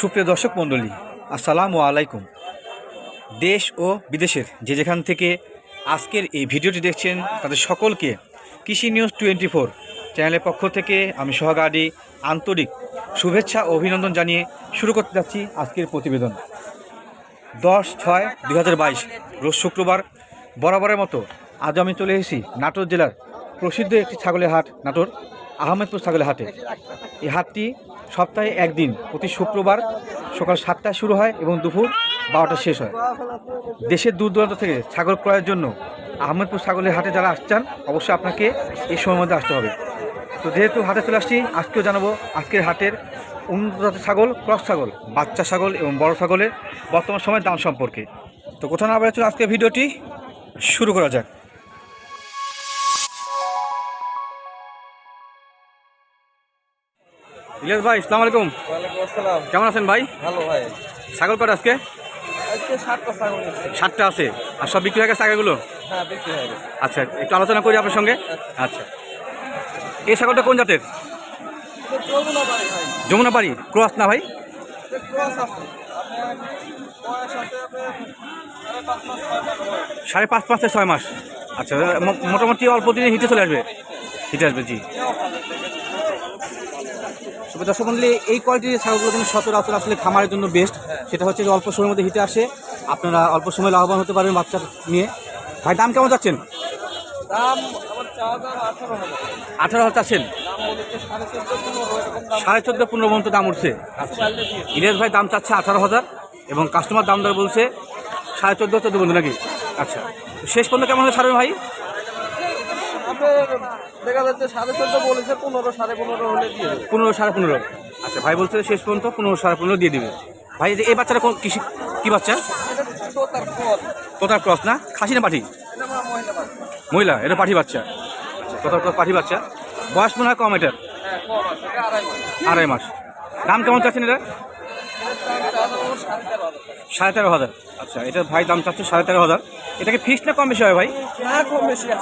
সুপ্রিয় দর্শক মণ্ডলী, আসসালামু আলাইকুম। দেশ ও বিদেশের যে যেখান থেকে আজকের এই ভিডিওটি দেখছেন, তাদের সকলকে কৃষি নিউজ টোয়েন্টি ফোর চ্যানেলের পক্ষ থেকে আমি সহগাড়ি আন্তরিক শুভেচ্ছা ও অভিনন্দন জানিয়ে শুরু করতে যাচ্ছি আজকের প্রতিবেদন। দশ ছয় দু রোজ শুক্রবার বরাবরের মতো আজ আমি চলে এসেছি নাটোর জেলার প্রসিদ্ধ একটি ছাগলের হাট, নাটোর আহমেদপুর ছাগলের হাটে। এই হাটটি সপ্তাহে একদিন, প্রতি শুক্রবার সকাল সাতটায় শুরু হয় এবং দুপুর বারোটা শেষ হয়। দেশের দূর দূরান্ত থেকে ছাগল ক্রয়ের জন্য আহমেদপুর ছাগলের হাটে যারা আসছেন, অবশ্যই আপনাকে এই সময়ের মধ্যে আসতে হবে। তো যেহেতু হাটে চলে আসছি, আজকেও জানাব আজকের হাটের উন্নত জাতের ছাগল, ক্রস ছাগল, বাচ্চা ছাগল এবং বড় ছাগলের বর্তমান সময়ের দাম সম্পর্কে। তো কোথাও না বেড়েছিল আজকের ভিডিওটি শুরু করা যাক। ইলিয়াস ভাই ইসলাম আলাইকুম। আসসালাম। কেমন আছেন ভাই? ভালো ভাই। ছাগল কটা আজকে? আজকে সাতটা আছে। আর সব বিক্রি হয়ে গেছে ছাগলগুলো হ্যাঁ আচ্ছা একটু আলোচনা করি আপনার সঙ্গে? আচ্ছা। এই ছাগলটা কোন জাতের? এটা চলবো না ভাই। যমুনা বাড়ি। ক্রস না ভাই। সাড়ে পাঁচ পাঁচ থেকে ছয় মাস। আচ্ছা মোটামুটি অল্প দিনে হিটে চলে আসবে? হিটে আসবে জি। সুবিধা দর্শক মন্ডলী এই কোয়ালিটির ছাগলগুলো কিন্তু সচরাচর আসলে খামারের জন্য বেস্ট সেটা হচ্ছে যে অল্প সময়ের মধ্যে হিটে আসে। আপনারা অল্প সময় লাভবান হতে পারবেন বাচ্চা নিয়ে। ভাই দাম কেমন যাচ্ছেন? দাম আঠারো হাজার। চাচ্ছেন? সাড়ে চোদ্দ পনেরো পর্যন্ত দাম উঠছে। চাইলে ইলিয়াস ভাই দাম চাচ্ছে আঠারো হাজার এবং কাস্টমার দাম দর বলছে সাড়ে চোদ্দ চোদ্দ বন্ধু নাকি? আচ্ছা। শেষ পর্যন্ত কেমন হলে ছাড়বেন ভাই? আপনার দেখা যাচ্ছে সাড়ে চোদ্দ বলেছে পনেরো সাড়ে পনেরো হলে দিয়ে দেবে। পনেরো সাড়ে পনেরো। আচ্ছা ভাই বলছে শেষ পর্যন্ত পনেরো সাড়ে পনেরো দিয়ে দিবে। ভাই এই যে এই বাচ্চাটা কোন কৃষি কী বাচ্চা? তোতার ক্রস না? খাসি না পাঠি? মহিলা এটা পাঠি বাচ্চা। আচ্ছা তোতার ক্রস পাঠি বাচ্চা। বয়স মনে হয় কম এটার? হ্যাঁ আড়াই মাস। দাম কেমন চাচ্ছেন এটা? সাড়ে তেরো হাজার। আচ্ছা এটার ভাই দাম চাচ্ছে সাড়ে তেরো হাজার। এটাকে ফিক্স না কম বেশি হয় ভাই?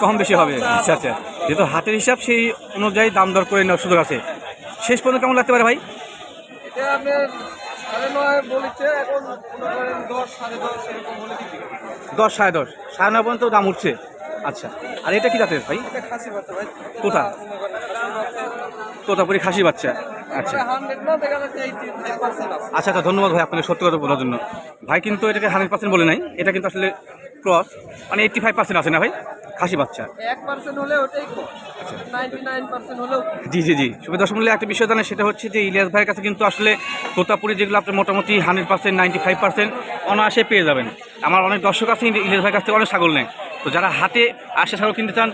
কম বেশি হবে। আচ্ছা আচ্ছা। যেহেতু হাতের হিসাব সেই অনুযায়ী দাম দর করে নেওয়ার সুযোগ আছে। শেষ পর্যন্ত কেমন লাগতে পারে ভাই? এটা দশ সাড়ে দশ সাড়ে নয় পর্যন্ত দাম উঠছে। আচ্ছা। আর এটা কি জাতের ভাই? এটা কোথা? তোতাপুরি খাসি বাচ্চা। আচ্ছা। এটা আচ্ছা আচ্ছা ধন্যবাদ ভাই আপনাকে সত্যি কথা বলার জন্য। ভাই কিন্তু এটাকে হান্ড্রেড পার্সেন্ট বলে নাই। এটা কিন্তু আসলে ক্রস মানে এইট্টি ফাইভ পার্সেন্ট আছে না ভাই? খাসি বাচ্চা। হলেও জি জি জি। সুবিধা দর্শক মূল্যে একটা বিষয় জানেন সেটা হচ্ছে যে ইলিয়াস ভাইয়ের কাছে কিন্তু আসলে তোতাপুরি যেগুলো আপনি মোটামুটি hundred percent ninety five percent অনায়াসে পেয়ে যাবেন। আমার অনেক দর্শক আছে ইলিয়াস ভাইয়ের কাছ থেকে অনেক ছাগল নেয়। তো যারা হাতে আসে ছাগল কিনতে চান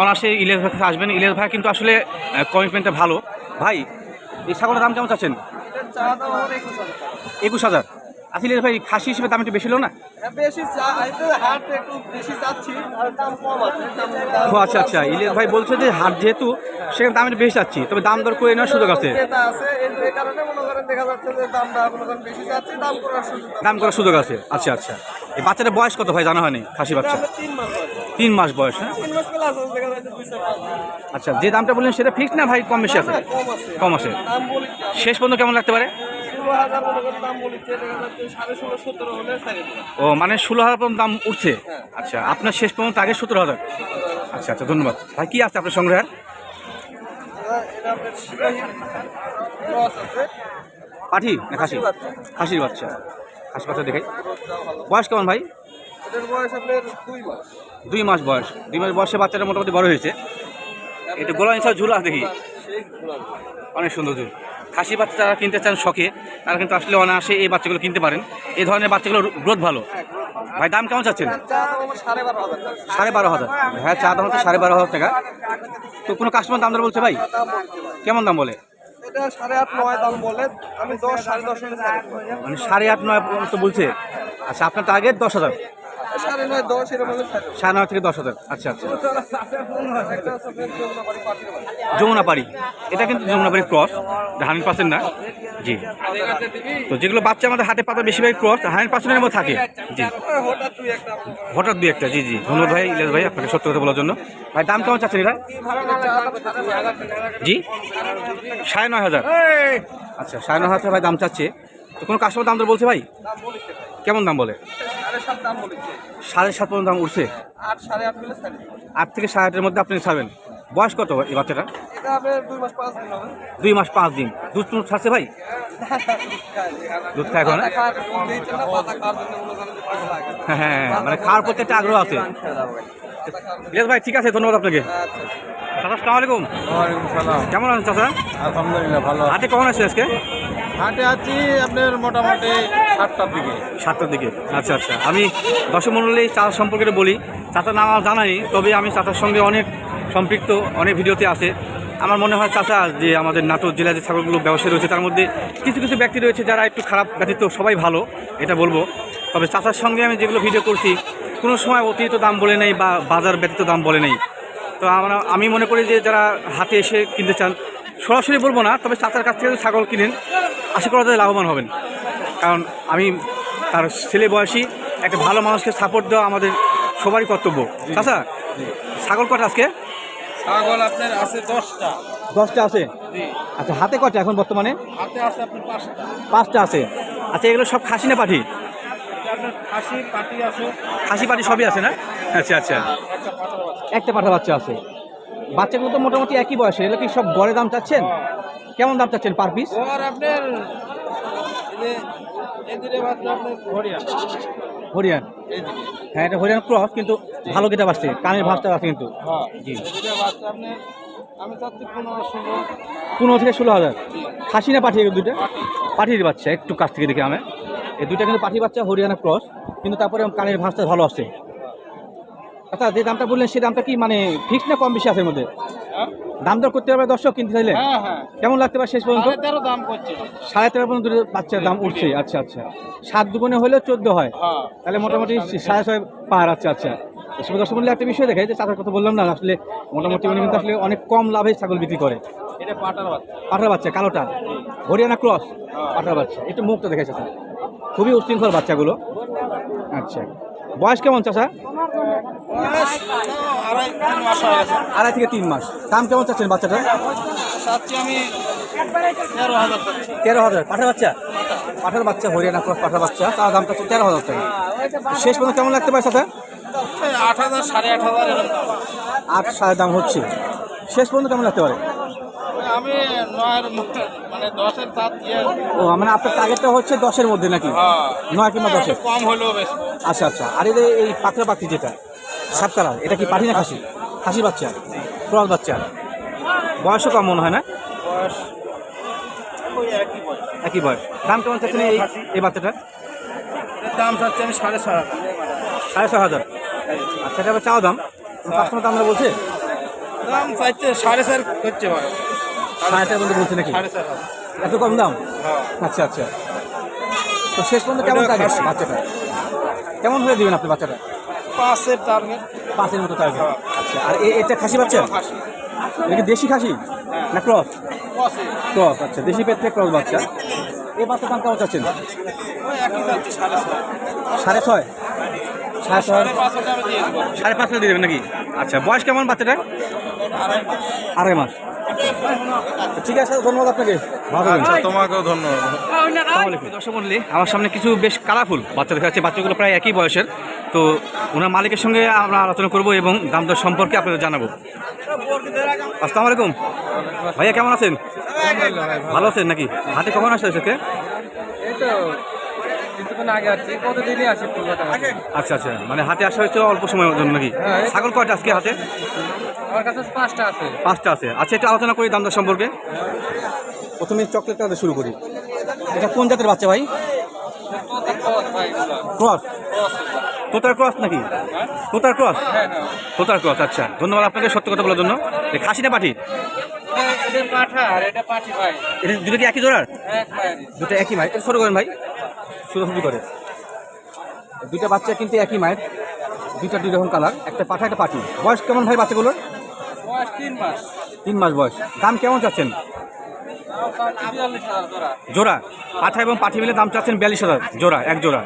অনায়াসে ইলিয়াস ভাইয়ের কাছে আসবেন। ইলিয়াস ভাই কিন্তু আসলে কমিটমেন্টটা ভালো। ভাই এই ছাগলের দাম কেমন চাচ্ছেন। একুশ হাজার। আসলে ভাই খাসি হিসেবে দাম একটু বেশি হলো না? হ্যাঁ বেশি হাট একটু বেশি চাচ্ছি দাম কম আছে ও আচ্ছা আচ্ছা। ইলিয়াস ভাই বলছে যে হাট যেহেতু সেখানে দাম একটু বেশি চাচ্ছি। তবে দাম দর করে নেওয়ার সুযোগ আছে। দাম করার সুযোগ আছে। আচ্ছা আচ্ছা। এই বাচ্চাটার বয়স কত ভাই জানা হয়নি? খাসি বাচ্চা। তিন মাস বয়স। হ্যাঁ। আচ্ছা যে দামটা বললেন সেটা ফিক্স না ভাই কম বেশি আছে? কম আছে। শেষ পর্যন্ত কেমন লাগতে পারে? ষোলো হাজার মনে করেন দাম বলি দেখা যাচ্ছে সাড়ে ষোলো সতেরো হলে সাড়ে ও মানে ষোলো হাজার পর্যন্ত দাম উঠছে? আচ্ছা আপনার শেষ পর্যন্ত আগে সতেরো হাজার আচ্ছা আচ্ছা ধন্যবাদ। ভাই কি আছে আপনার সংগ্রহ এটা আপনার সিপাহী লস আছে। পাঠি না খাসি। খাসির বাচ্চা। খাসি বাচ্চা। দেখাই। বয়স কেমন ভাই? দুই মাস। বয়স। দুই মাস বয়সে বাচ্চাটা মোটামুটি বড় হয়েছে। একটু গোলা ইনসার ঝুলা দেখি। অনেক সুন্দর ঝুল। খাসি বাচ্চা যারা কিনতে চান শখে তারা কিন্তু আসলে অনায়াসে এই বাচ্চাগুলো কিনতে পারেন। এই ধরনের বাচ্চাগুলোর গ্রোথ ভালো। ভাই দাম কেমন চাচ্ছেন? সাড়ে বারো হাজার। হ্যাঁ চা দাম হচ্ছে সাড়ে বারো হাজার টাকা। তো কোনো কাস্টমার দাম দর বলছে ভাই। কেমন দাম বলে? এটা সাড়ে আট নয় দাম বলে। আমি দশ সাড়ে দশ মানে সাড়ে আট নয় বলছে। আচ্ছা আপনার টার্গেট দশ হাজার। সাড়ে নয় থেকে দশ হাজার। আচ্ছা আচ্ছা। আছে আপনার যমুনাপাড়ি এটা কিন্তু যমুনাপাড়ি ক্রস হান্ড্রেড পার্সেন্ট না। জি। তো যেগুলো বাচ্চা আমাদের হাতে পাতা বেশিরভাগ ক্রস হান্ড্রেড পার্সেন্টের মধ্যে থাকে। জি। হঠাৎ দুই একটা জি জি। ধন্যবাদ ভাই ইলিয়াস ভাই আপনাকে সত্য কথা বলার জন্য। ভাই দাম কেমন চাচ্ছেন এটা? জি। সাড়ে নয় হাজার। আচ্ছা সাড়ে নয় হাজার ভাই দাম চাচ্ছে। তো কোনো কাস্টমার দাম দর বলছে ভাই? কেমন দাম বলে? সাত দাম বলেছে। সাড়ে সাত পর্যন্ত দাম উঠছে? আট সাড়ে আট মিলে আট থেকে সাড়ে আটের মধ্যে আপনি ছাড়বেন। বয়স কত এই বাচ্চাটা? দুই মাস পাঁচ দিন হবে। দুই মাস পাঁচ দিন। দুধ টুধ ছাড়ছে ভাই? দুধ খায় এখন, পাতা খাওয়ার দুধ দিয়েছে না, পাতা খাওয়ার জন্য মনে করেন যে পাগল লাগে। হ্যাঁ হ্যাঁ হ্যাঁ, মানে খাওয়ার প্রতি একটা আগ্রহ আছে। ইলিয়াস ভাই। ঠিক আছে ধন্যবাদ আপনাকে। আচ্ছা চাচা আসসালামু আলাইকুম। কেমন আছেন চাচা? আলহামদুলিল্লাহ ভালো হাটে কখন আছে আজকে? হাটে আছি আপনার মোটামুটি সাতটার দিকে। সাতটার দিকে। আচ্ছা আচ্ছা। আমি দর্শক মণ্ডলী চাচা সম্পর্কে বলি। চাচার নাম জানাই তবে আমি চাচার সঙ্গে অনেক সম্পৃক্ত, অনেক ভিডিওতে আছে। আমার মনে হয় চাচা যে আমাদের নাটোর জেলায় যে ছাগলগুলো ব্যবসায়ী রয়েছে, তার মধ্যে কিছু কিছু ব্যক্তি রয়েছে যারা একটু খারাপ ব্যতীত সবাই ভালো, এটা বলব। তবে চাচার সঙ্গে আমি যেগুলো ভিডিও করছি, কোনো সময় অতিরিক্ত দাম বলে নেই বা বাজার ব্যতীত দাম বলে নেই। তো আমরা, আমি মনে করি যে যারা হাতে এসে কিনতে চান সরাসরি বলব না তবে চাচার কাছ থেকে ছাগল কিনেন আশা করা যায় লাভবান হবেন। কারণ আমি তার ছেলে বয়সী একটা ভালো মানুষকে সাপোর্ট দেওয়া আমাদের সবারই কর্তব্য। চাচা ছাগল কটা আজকে? ছাগল আপনার আছে দশটা। দশটা আছে? আচ্ছা হাতে কটা এখন বর্তমানে? হাতে আছে আপনার পাঁচটা। পাঁচটা আছে। আচ্ছা এগুলো সব খাসি না পাঠি? খাসি পাটি আছে। খাসি পাঠি সবই আছে না? আচ্ছা আচ্ছা। একটা পাঠা বাচ্চা আছে। বাচ্চাগুলো তো মোটামুটি একই বয়সে এগুলো কি সব গড়ে দাম চাচ্ছেন? কেমন দাম চাচ্ছেন পার পিস আপনার হরিয়ান। হ্যাঁ এটা হরিয়ান ক্রস কিন্তু ভালো কেটে আসছে কানের ভাঁজটা আছে কিন্তু। হ্যাঁ জি। পনেরো থেকে ষোলো হাজার। খাসি না পাঠিয়ে দুইটা পাঠিয়ে বাচ্চা একটু কাছ থেকে দেখে আমি। এই দুইটা কিন্তু পাঠিয়ে বাচ্চা হরিয়ানা ক্রস কিন্তু তারপরে কানের ভাঁজটা ভালো আসছে। আচ্ছা যে দামটা বললেন সেই দামটা কি মানে ফিক্স না কম বেশি আছে মধ্যে? হ্যাঁ? দাম দর করতে পারবে দর্শক কিনতে চাইলে? হ্যাঁ হ্যাঁ। কেমন লাগতে পারে শেষ পর্যন্ত? সাড়ে তেরো দাম করছে। সাড়ে তেরো পর্যন্ত বাচ্চার দাম উঠছে। আচ্ছা আচ্ছা। সাত দুগুণে হলেও চোদ্দ হয়। তাহলে মোটামুটি সাড়ে ছয় পার। আচ্ছা আচ্ছা। এসব দর্শক মূল্যে একটা বিষয় দেখায় যে চাষের কথা বললাম না আসলে মোটামুটি উনি কিন্তু আসলে অনেক কম লাভে ছাগল বিক্রি করে। এটা পাটার বাচ্চা। পাঠার বাচ্চা কালোটা। হরিয়ানা ক্রস। পাঠার বাচ্চা। একটু মুখটা দেখেছে খুবই উশৃঙ্খল বাচ্চাগুলো। আচ্ছা। বয়স কেমন চাষা আড়াই থেকে তিন মাস। দাম কেমন চাচ্ছেন বাচ্চাটা তেরো হাজার। পাঠার বাচ্চা? পাঠার বাচ্চা হরিয়ানা ক্রস পাঠার বাচ্চা। তার দাম চাচ্ছে তেরো হাজার টাকা। শেষ পর্যন্ত কেমন লাগতে পারে চাষা আট হাজার সাড়ে আট হাজার আট সাড়ে দাম হচ্ছে। শেষ পর্যন্ত কেমন লাগতে পারে? আমি মানে দশের ও মানে আপনার টার্গেটটা হচ্ছে দশের মধ্যে নাকি? হ্যাঁ। নয় কিংবা দশে একটু কম হলেও বেশ। আচ্ছা আচ্ছা। আর যে এই পাকড়া পাখি যেটা সাত এটা কি পাঠি না খাসি? খাসি বাচ্চা ক্রস বাচ্চা। বয়সও কম মনে হয় না? বয়স একই বয়স। দাম কেমন চাচ্ছেন এই এই বাচ্চাটার? দাম চাচ্ছি আমি সাড়ে ছয় হাজার। সাড়ে ছয় হাজার। আচ্ছা এটা চাও দাম? কাস্টমার দাম আমরা বলছে? দাম চাইছে সাড়ে চার ভাই। সাড়ে চার পর্যন্ত বলছে নাকি? সাড়ে চার এত কম দাম? হ্যাঁ। আচ্ছা আচ্ছা। তো শেষ পর্যন্ত কেমন থাকে বাচ্চাটা কেমন হয়ে দিবেন আপনি বাচ্চাটা? পাঁচের টার্গেট পাঁচের মতো টার্গেট আচ্ছা আর এটা খাসি বাচ্চা? এটা কি দেশি খাসি? না ক্রস? ক্রস আচ্ছা দেশি পেট থেকে ক্রস বাচ্চা। এই বাচ্চার দাম কেমন চাচ্ছেন? সাড়ে ছয়। সাড়ে ছয়? সাড়ে পাঁচ হাজার দিয়ে দেবেন নাকি? আচ্ছা বয়স কেমন বাচ্চাটা আড়াই মাস। ঠিক আছে ধন্যবাদ আপনাকে। আচ্ছা তোমাকেও ধন্যবাদ। দর্শক মন্ডলী আমার সামনে কিছু বেশ কালারফুল বাচ্চা দেখা যাচ্ছে। বাচ্চাগুলো প্রায় একই বয়সের। তো ওনার মালিকের সঙ্গে আমরা আলোচনা করব এবং দাম দর সম্পর্কে আপনাদের জানাব। আসসালামু আলাইকুম। ভাইয়া কেমন আছেন? ভালো আছেন নাকি? হাতে কখন আসছে আজকে? এই তো কিছুক্ষণ আগে আসছি কতদিনই আসি কলকাতা আচ্ছা আচ্ছা। মানে হাতে আসা হয়েছে অল্প সময়ের জন্য নাকি? হ্যাঁ। ছাগল কয়টা আজকে হাতে আমার কাছে পাঁচটা আছে। পাঁচটা আছে। আচ্ছা একটু আলোচনা করি দাম দর সম্পর্কে। প্রথমে চকলেটটা শুরু করি। এটা কোন জাতের বাচ্চা ভাই? ক্রস তোতার ক্রস নাকি? তোতার ক্রস তোতার ক্রস আচ্ছা। ধন্যবাদ আপনাকে সত্য কথা বলার জন্য। খাসি না পাঠি এটা এটা এটা দুটো কি একই জোড়ার? দুটো একই মায়ের। এটা ছোটো করেন ভাই। ছোটো করে। দুইটা বাচ্চা কিন্তু একই মায়ের। দুইটা দুই রকম কালার। একটা পাঠা একটা পাঠি। বয়স কেমন ভাই বাচ্চাগুলোর? তিন মাস। বয়স। দাম কেমন চাচ্ছেন? জোড়া। পাঠা এবং পাঠি মিলে দাম চাচ্ছেন বিয়াল্লিশ হাজার। জোড়া এক জোড়া।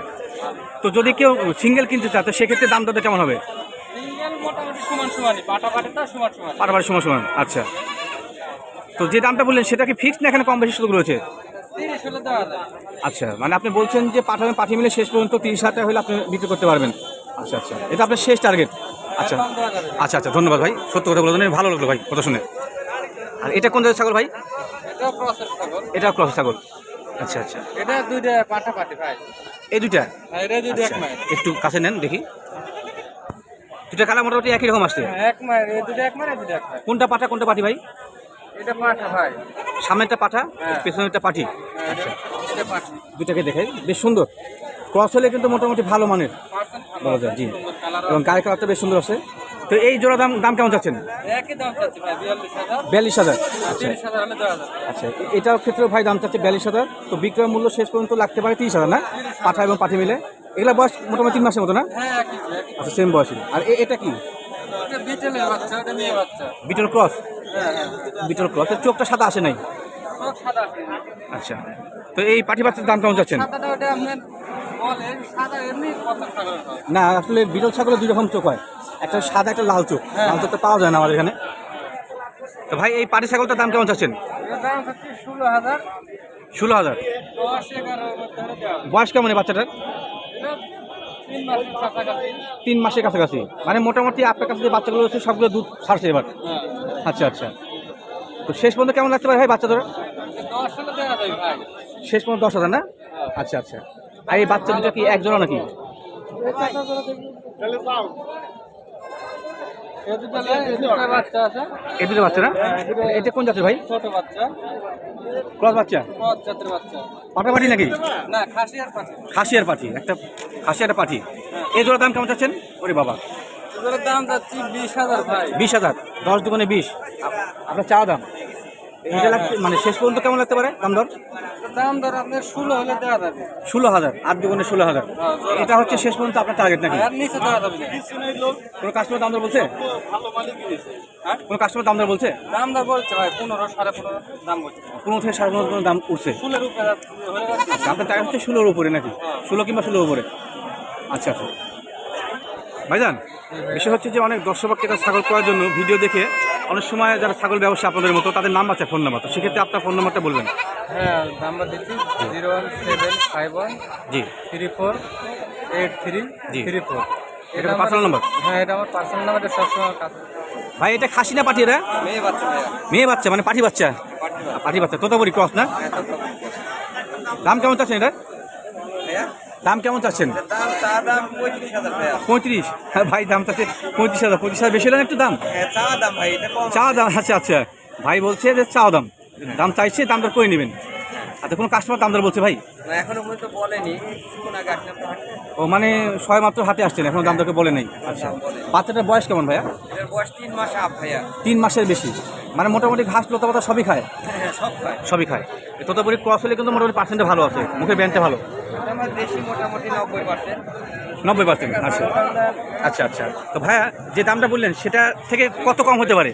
তো যদি কেউ সিঙ্গেল কিনতে চায় তো সেক্ষেত্রে দাম দরটা কেমন হবে? পাটাপাটি সমান সমান আচ্ছা। তো যে দামটা বললেন সেটা কি ফিক্সড না এখানে কম বেশি সুযোগ রয়েছে? আচ্ছা মানে আপনি বলছেন যে পাঠাবেন পাঠিয়ে মিলে শেষ পর্যন্ত তিরিশ হাজার টাকা হলে আপনি বিক্রি করতে পারবেন। আচ্ছা আচ্ছা। এটা আপনার শেষ টার্গেট আচ্ছা আচ্ছা আচ্ছা ধন্যবাদ ভাই। সত্য কথা বলে ভালো লাগল ভাই কথা শুনে। আর এটা কোন জাতের ছাগল ভাই? এটা ক্রস ছাগল। আচ্ছা আচ্ছা। এটা দুইটা পাঠাপাঠি ভাই। এই দুইটা? এক আচ্ছা, একটু কাছে নেন দেখি। দুটা কালার মোটামুটি একই রকম আসছে? হ্যাঁ, কোনটা পাঠা কোনটা পাঠি ভাই? এটা পাঠা ভাই। সামনেরটা পাঠা হ্যাঁ। পেছনেরটা হ্যাঁ, এটা পাঠা। দুটাকে দেখাই। বেশ সুন্দর। ক্রস হলে কিন্তু মোটামুটি ভালো মানের। বলা যায় জি। এবং গায়ের কালারটা বেশ সুন্দর আছে। তো এই জোড়া দাম দাম কেমন দাম বিয়াল্লিশ হাজার। যাবে। আচ্ছা এটার ক্ষেত্রে ভাই দাম চাচ্ছে বিয়াল্লিশ হাজার। তো বিক্রয় মূল্য শেষ পর্যন্ত লাগতে পারে তিরিশ হাজার না? পাঠা এবং পাঠি মিলে। এগুলা বয়স মোটামুটি তিন মাসের মতো না? হ্যাঁ আচ্ছা সেম বয়সী আর এটা কি? বিটল ক্রস? হ্যাঁ হ্যাঁ। বিটল ক্রস। চোখটা সাদা আসে নাই? আচ্ছা। তো এই পাঠি বাচ্চার দাম কেমন চাচ্ছেন? হয়? না আসলে বিরল ছাগলের দুই রকম চোখ হয়। একটা সাদা একটা লাল চোখ। লাল চোখটা পাওয়া যায় না আমাদের এখানে। তো ভাই এই পাটি ছাগলটার দাম কেমন চাচ্ছেন? ষোলো হাজার। বয়স কেমন বাচ্চাটার? তিন মাসের কাছাকাছি। মানে মোটামুটি আপনার কাছে যে বাচ্চাগুলো আছে সবগুলো দুধ ছাড়ছে এবার। হ্যাঁ। আচ্ছা আচ্ছা। তো শেষ পর্যন্ত কেমন লাগতে পারে ভাই বাচ্চা ধরে? শেষ পর্যন্ত দশ হাজার না? আচ্ছা আচ্ছা। আর এই বাচ্চা দুটো কি এক জোড়া নাকি? এই দুটো বাচ্চা না? এটা কোন জাতের ভাই? ছোট বাচ্চা? ক্রস পাটা পাটি নাকি? পাটি একটা পাটি। এই জোড়া দাম কেমন চাচ্ছেন? ওরে বাবা। দাম বিশ হাজার বিশ হাজার দশ দোকানে বিশ। আপনার চা দাম? এটা লাগতে মানে শেষ পর্যন্ত কেমন লাগতে পারে দাম দর? দাম ধর আপনার ষোলো হলে দেওয়া যাবে। ষোলো হাজার আট দোকানে ষোলো হাজার। এটা হচ্ছে শেষ পর্যন্ত আপনার টার্গেট নাকি? আর নিচে দেওয়া যাবে। কোনো কাস্টমার দাম দর বলছে? হ্যাঁ? কোনো কাস্টমার দাম দর বলছে? দাম দর বলছে ভাই পনেরো সাড়ে পনেরো দাম বলছে। পনেরো থেকে সাড়ে পনেরো দাম উঠছে। ফুলের উপরে আপনার টাকা হচ্ছে ষোলোর উপরে নাকি? ষোলো কিংবা ষোলোর উপরে। আচ্ছা আচ্ছা। ভাইজান বিষয় হচ্ছে যে অনেক দর্শক ক্রেতা ছাগল করার জন্য ভিডিও দেখে অনেক সময় যারা ছাগল ব্যবসা আপনাদের মতো তাদের নাম আছে ফোন নাম্বার। তো সেক্ষেত্রে আপনার ফোন নাম্বারটা বলবেন। হ্যাঁ নাম্বার দিচ্ছি zero one seven five one জি। থ্রি ফোর এইট থ্রি জি। Three four. এটা পার্সোনাল নাম্বার হ্যাঁ এটা আমার পার্সোনাল নাম্বার এটা সবসময় ভাই এটা খাসি না পাঠি এরা মেয়ে বাচ্চা মেয়ে বাচ্চা মানে পাঠি বাচ্চা? পাঠি বাচ্চা। তোতাবড়ি ক্রস না? দাম কেমন চাচ্ছেন এটা? দাম কেমন চাচ্ছেন? পঁয়ত্রিশ হ্যাঁ ভাই দাম চাচ্ছে পঁয়ত্রিশ হাজার। পঁয়ত্রিশ হাজার বেশি হলেন একটু দাম? হ্যাঁ চা দাম আচ্ছা আচ্ছা। ভাই বলছে যে চা দাম। দাম চাইছে দাম দর করে নেবেন। আচ্ছা কোনো কাস্টমার দাম দর বলছে ভাই? না। ও মানে ছয় মাত্র হাতে আসছেন এখনও দাম দরকে বলে নেই। আচ্ছা। বাচ্চাটার বয়স কেমন ভাইয়া? বয়স তিন মাস ভাইয়া। তিন মাসের বেশি। মানে মোটামুটি ঘাস লতা পাতা সবই খায়? হ্যাঁ সব খায়। সবই খায়। এই তোতাপুরি ক্রস হলে কিন্তু মোটামুটি পার্সেন্টে ভালো আছে মুখে ব্যান্ডটা ভালো। নব্বই পার্সেন্ট আচ্ছা। আচ্ছা আচ্ছা। তো ভাইয়া যে দামটা বললেন সেটা থেকে কত কম হতে পারে?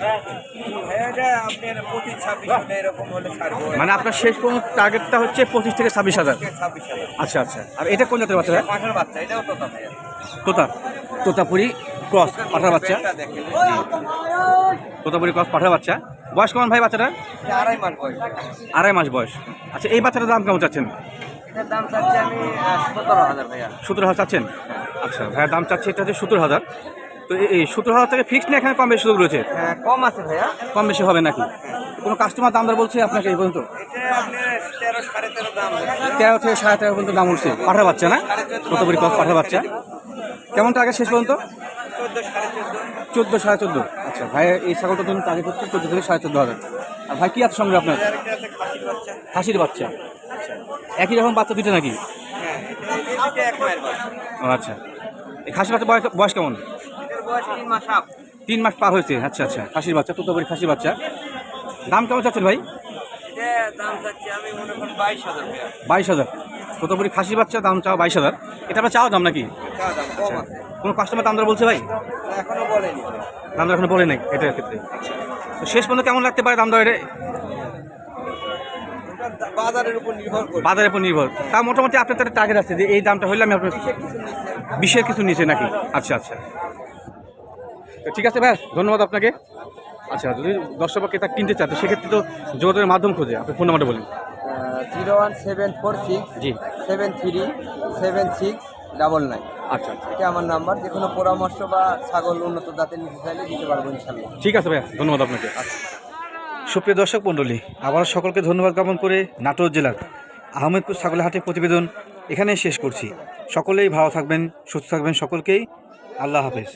মানে আপনার শেষ পর্যন্ত টার্গেটটা হচ্ছে পঁচিশ থেকে ছাব্বিশ হাজার। আচ্ছা আচ্ছা। আর এটা কোন জাতের বাচ্চা তোতা তোতাপুরি ক্রস পাঠার বাচ্চা। তোতাপুরি ক্রস পাঠার বাচ্চা। বয়স কেমন ভাই বাচ্চাটা আড়াই মাস বয়স। আড়াই মাস বয়স। আচ্ছা এই বাচ্চাটার দাম কেমন চাচ্ছেন? এটার দাম চাচ্ছি আমি সতেরো হাজার ভাইয়া। সতেরো হাজার চাচ্ছেন? আচ্ছা ভাইয়া দাম চাচ্ছে এটা হচ্ছে সতেরো হাজার। তো এই- সতেরো হাজার থেকে ফিক্সড না এখানে কম বেশি সুযোগ রয়েছে? হ্যাঁ কম আছে ভাইয়া। কম বেশি হবে নাকি? কোনো কাস্টমার দাম দর বলছে আপনাকে এই পর্যন্ত? তেরো থেকে সাড়ে তেরো পর্যন্ত দাম উঠছে। পাঠার বাচ্চা না? তোতাপুরি ক্রস পাঠার বাচ্চা? কেমন টাকা শেষ পর্যন্ত? চোদ্দ সাড়ে চোদ্দ। আচ্ছা ভাই এই ছাগলটার জন্য টার্গেট হচ্ছে চোদ্দ থেকে সাড়ে চোদ্দ হাজার। আর ভাই কি আছে সঙ্গে আপনার? হাসির বাচ্চা। একই রকম বাচ্চা দুটো নাকি? আচ্ছা। এই খাসির বাচ্চা বয়স বয়স কেমন? তিন মাস পার হয়েছে। আচ্ছা আচ্ছা। খাসির বাচ্চা তোতাপুরি খাসির বাচ্চা। দাম কেমন চাচ্ছেন ভাই? বাইশ হাজার। তোতাপুরি খাসির বাচ্চা দাম চাও বাইশ হাজার। এটা আপনার চাও দাম নাকি? আছে কোনো কাস্টমার দাম দর বলছে ভাই? না, এখনও বলেনি। দাম দর এখনও বলে নাই এটার ক্ষেত্রে। শেষ পর্যন্ত কেমন লাগতে পারে দাম দর? বাজারের উপর নির্ভর করে। বাজারের উপর নির্ভর। তা মোটামুটি আপনার তাদের টার্গেট আছে যে এই দামটা হইলে আমি আপনার বিশের কিছু নিচে। নাকি? আচ্ছা আচ্ছা। তো ঠিক আছে ভাই ধন্যবাদ আপনাকে। আচ্ছা যদি দর্শক বা ক্রেতা কিনতে চায় তো সেক্ষেত্রে তো যোগাযোগের মাধ্যম খোঁজে। আপনি ফোন নাম্বারটা বলুন। Zero one seven four six জি। Seven three seven six double nine. আচ্ছা আচ্ছা। এটা আমার নাম্বার যে কোনো পরামর্শ বা ছাগল উন্নত জাতের নিতে চাইলে দিতে পারব ইনশাল্লাহ। ঠিক আছে ভাইয়া ধন্যবাদ আপনাকে। সুপ্রিয় দর্শক মণ্ডলী আবার সকলকে ধন্যবাদ জ্ঞাপন করে নাটোর জেলার আহমেদপুর ছাগলের হাটের প্রতিবেদন এখানে শেষ করছি। সকলেই ভালো থাকবেন, সুস্থ থাকবেন সকলকেই। আল্লাহ হাফেজ।